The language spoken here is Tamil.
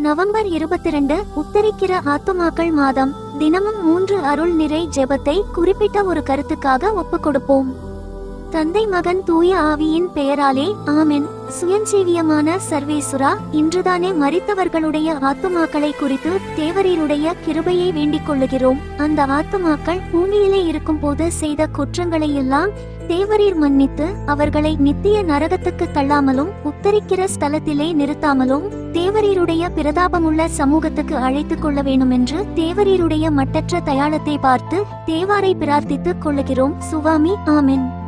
நவம்பர் இருபத்தி ரெண்டு உத்தரிக்கிற ஆத்துமாக்கள் மாதம். தினமும் மூன்று அருள் நிறை ஜெபத்தை குறிப்பிட்ட ஒரு கருத்துக்காக ஒப்புக் கொடுப்போம் தந்தை மகன் தூய ஆவியின் பெயராலே ஆமென். சுயஞ்சீவியமான சர்வேசுரா இன்றுதானே மறித்தவர்களுடைய ஆத்துமாக்களை குறித்து தேவரீருடைய கிருபையை வேண்டிக் கொள்ளுகிறோம். அந்த ஆத்துமாக்கள் பூமியிலே இருக்கும் போது செய்த குற்றங்களை எல்லாம் தேவரீர் மன்னித்து அவர்களை நித்திய நரகத்துக்கு தள்ளாமலும் உத்தரிக்கிற ஸ்தலத்திலே நிறுத்தாமலும் தேவரீருடைய பிரதாபமுள்ள சமூகத்துக்கு அழைத்துக் கொள்ள வேண்டும் என்று தேவரீருடைய மட்டற்ற தயாளத்தை பார்த்து தேவாரை பிரார்த்தித்துக் கொள்ளுகிறோம். சுவாமி ஆமென்.